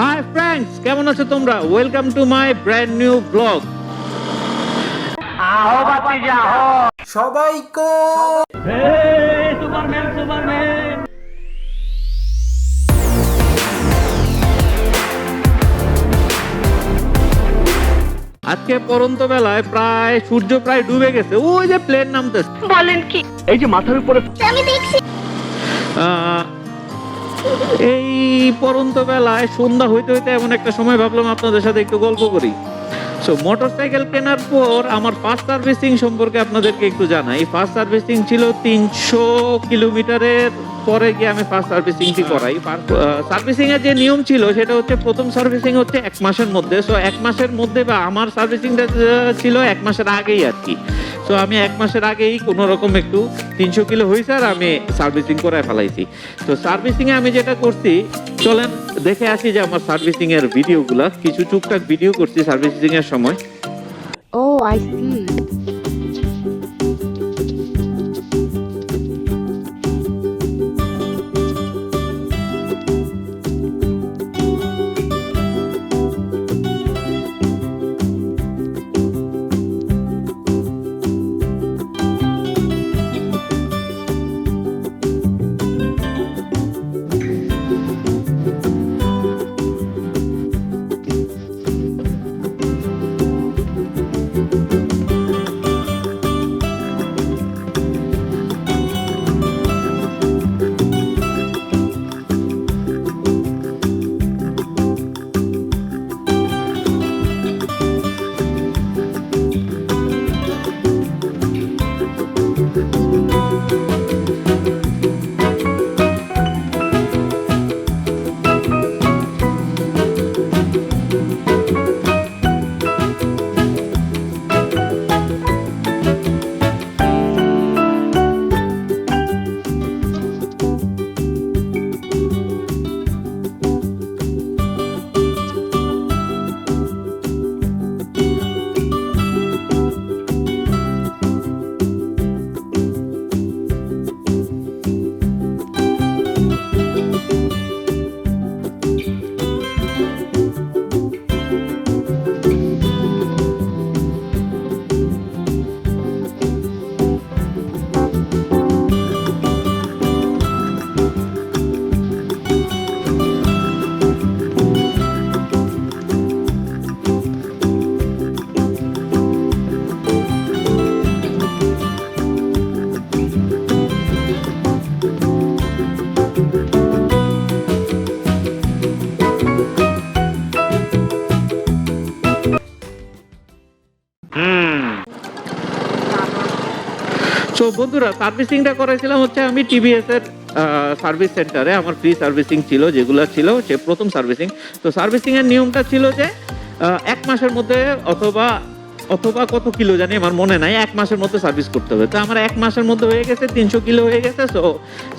Hi friends কেমন আছো তোমরা? Welcome to my brand new blog সবাইকে আজকে পরন্ত বেলায় প্রায় সূর্য প্রায় ডুবে গেছে। ওই যে প্লেন নামতেছে। বলেন কি? এই যে মাথার উপরে আমি দেখছি। আহ, এই পরন্ত বেলায় সন্ধ্যা হইতে হইতে এমন একটা সময় ভাবলাম আপনাদের সাথে একটু গল্প করি। সো মোটর সাইকেল কেনার পর আমার ফার্স্ট সার্ভিসিং সম্পর্কে আপনাদেরকে একটু জানাই। ফার্স্ট সার্ভিসিং ছিল তিনশো কিলোমিটারের পরে গিয়ে আমি ফার্স্ট সার্ভিসিংটি করাই। সার্ভিসিং এর যে নিয়ম ছিল, সেটা হচ্ছে প্রথম সার্ভিসিং হচ্ছে এক মাসের মধ্যে। সো এক মাসের মধ্যে বা আমার সার্ভিসিংটা ছিল এক মাসের আগেই আর কি। তো আমি এক মাসের আগেই কোনো রকম একটু তিনশো কিলো হয়েছে আর আমি সার্ভিসিং করে ফেলাইছি। তো সার্ভিসিং এ আমি যেটা করছি, চলেন দেখে আসি যে আমার সার্ভিসিং এর ভিডিওগুলা কিছু টুকটাক ভিডিও করছি সার্ভিসিং এর সময়। ও see. সো বন্ধুরা সার্ভিসিংটা করেছিলাম হচ্ছে আমি টিভিএস এর সার্ভিস সেন্টারে আমার ফ্রি সার্ভিসিং ছিল যেগুলো ছিল সে প্রথম সার্ভিসিং তো সার্ভিসিং এর নিয়মটা ছিল যে এক মাসের মধ্যে অথবা অথবা কত কিলো জানি আমার মনে নাই এক মাসের মধ্যে সার্ভিস করতে হবে। তো আমার এক মাসের মধ্যে হয়ে গেছে তিনশো কিলো হয়ে গেছে সো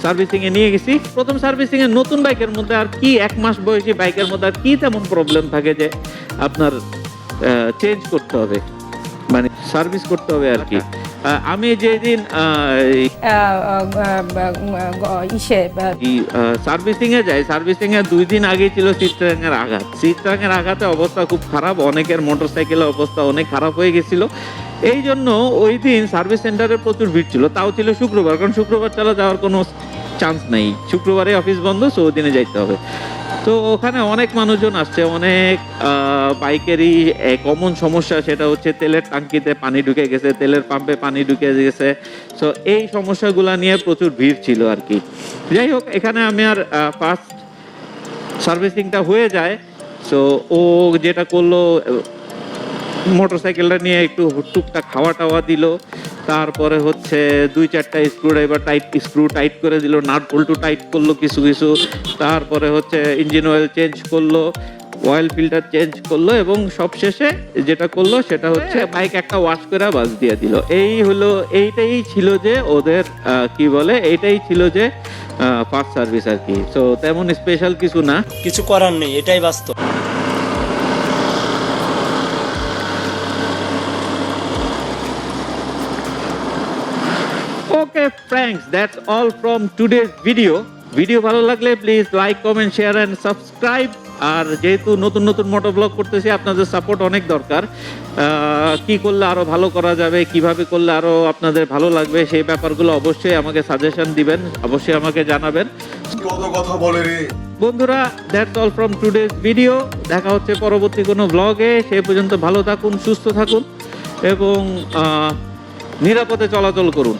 সার্ভিসিংয়ে নিয়ে গেছি। প্রথম সার্ভিসিংয়ে নতুন বাইকের মধ্যে আর কি এক মাস বয়সী বাইকের মধ্যে আর কি তেমন প্রবলেম থাকে যে আপনার চেঞ্জ করতে হবে। মানে সার্ভিস করতে হবে আর কি। আহ, আমি যেদিন ইসে সার্ভিসিং এ যাই সার্ভিসিং এ দুই দিন আগে ছিল চিত্রাং এর আঘাত। চিত্রাং এর আঘাতে অবস্থা খুব খারাপ অনেকের মোটরসাইকেলের অবস্থা অনেক খারাপ হয়ে গেছিল। এই জন্য ওই দিন সার্ভিস সেন্টারে প্রচুর ভিড় ছিল তাও ছিল শুক্রবার কারণ শুক্রবার ছাড়া যাওয়ার কোনো চান্স নেই। শুক্রবারে অফিস বন্ধ সো ওই দিনে যাইতে হবে। তো ওখানে অনেক মানুষজন আসছে, অনেক বাইকেরই কমন সমস্যা সেটা হচ্ছে তেলের টাঙ্কিতে পানি ঢুকে গেছে, তেলের পাম্পে পানি ঢুকে গেছে। সো এই সমস্যাগুলা নিয়ে প্রচুর ভিড় ছিল আর কি যাই হোক, এখানে আমি আর ফার্স্ট সার্ভিসিংটা হয়ে যায়। সো ও যেটা করল মোটরসাইকেলটা নিয়ে একটু টুকটাক খাওয়া টাওয়া দিল। তারপরে হচ্ছে দুই চারটা screw driver tight screw tight করে দিল নাট বল্টু টাইট করল কিছু কিছু তারপরে হচ্ছে ইঞ্জিন অয়েল চেঞ্জ করল অয়েল ফিল্টার চেঞ্জ করল এবং সবশেষে যেটা করল সেটা হচ্ছে বাইক একটা ওয়াশ করে বাস দিয়ে দিল। এই হলো এইটাই ছিল যে ওদের কি বলে এইটাই ছিল যে ফার্স্ট সার্ভিস আর কি। তো তেমন স্পেশাল কিছু না। কিছু করার নেই এটাই বাস্তব। Friends that's all from today's video video ভালো লাগলে please like comment share and subscribe আর যেহেতু নতুন নতুন মোটর ব্লগ করতেছি আপনাদের সাপোর্ট অনেক দরকার। কি করলে আরও ভালো করা যাবে কীভাবে করলে আরও আপনাদের ভালো লাগবে সেই ব্যাপারগুলো অবশ্যই আমাকে সাজেশন দিবেন অবশ্যই আমাকে জানাবেন। কত কথা বলে রে। বন্ধুরা that's all from today's video দেখা হচ্ছে পরবর্তী কোনো ব্লগে সে পর্যন্ত ভালো থাকুন সুস্থ থাকুন এবং নিরাপদে চলাচল করুন।